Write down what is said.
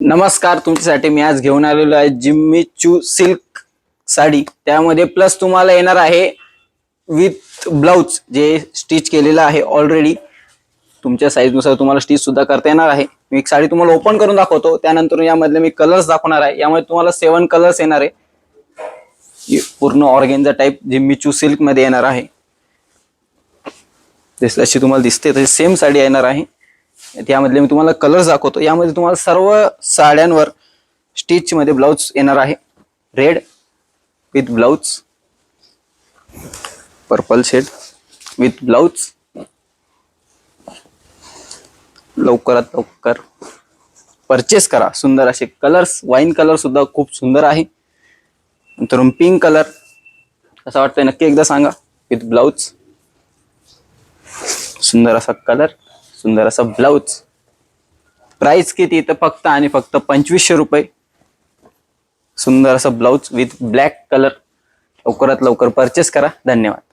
नमस्कार तुमच्यासाठी मी आज घेऊन आलेलो आहे जिम्मी चू सिल्क साडी. त्यामध्ये प्लस तुम्हाला येणार आहे विथ ब्लाउज जे स्टिच केलेलं आहे ऑलरेडी तुमच्या साईजनुसार तुम्हाला स्टिच सुद्धा करता येणार आहे. मी एक साडी तुम्हाला ओपन करून दाखवतो. त्यानंतर यामधले मी कलर्स दाखवणार आहे. यामध्ये तुम्हाला सेवन कलर्स येणार आहे. हे पूर्ण ऑर्गेनचा टाईप जिम्मी चू सिल्कमध्ये येणार आहे. जशी अशी तुम्हाला दिसते तशी सेम साडी येणार आहे. त्यामधले मी तुम्हाला कलर्स दाखवतो. यामध्ये तुम्हाला सर्व साड्यांवर स्टिच मध्ये ब्लाऊज येणार आहे. Red with blouse purple shade with blouse लवकरात लवकर परचेस करा. सुंदर असे कलर्स वाईन कलर सुद्धा खूप सुंदर आहे. नंतर पिंक कलर असं वाटतंय नक्की एकदा सांगा. विथ ब्लाऊज सुंदर असा कलर सुंदर असा ब्लाऊज. प्राइस किती तर फक्त आणि फक्त पंचवीसशे रुपये. सुंदर असं ब्लाऊज विथ ब्लॅक कलर लवकरात लवकर परचेस करा. धन्यवाद.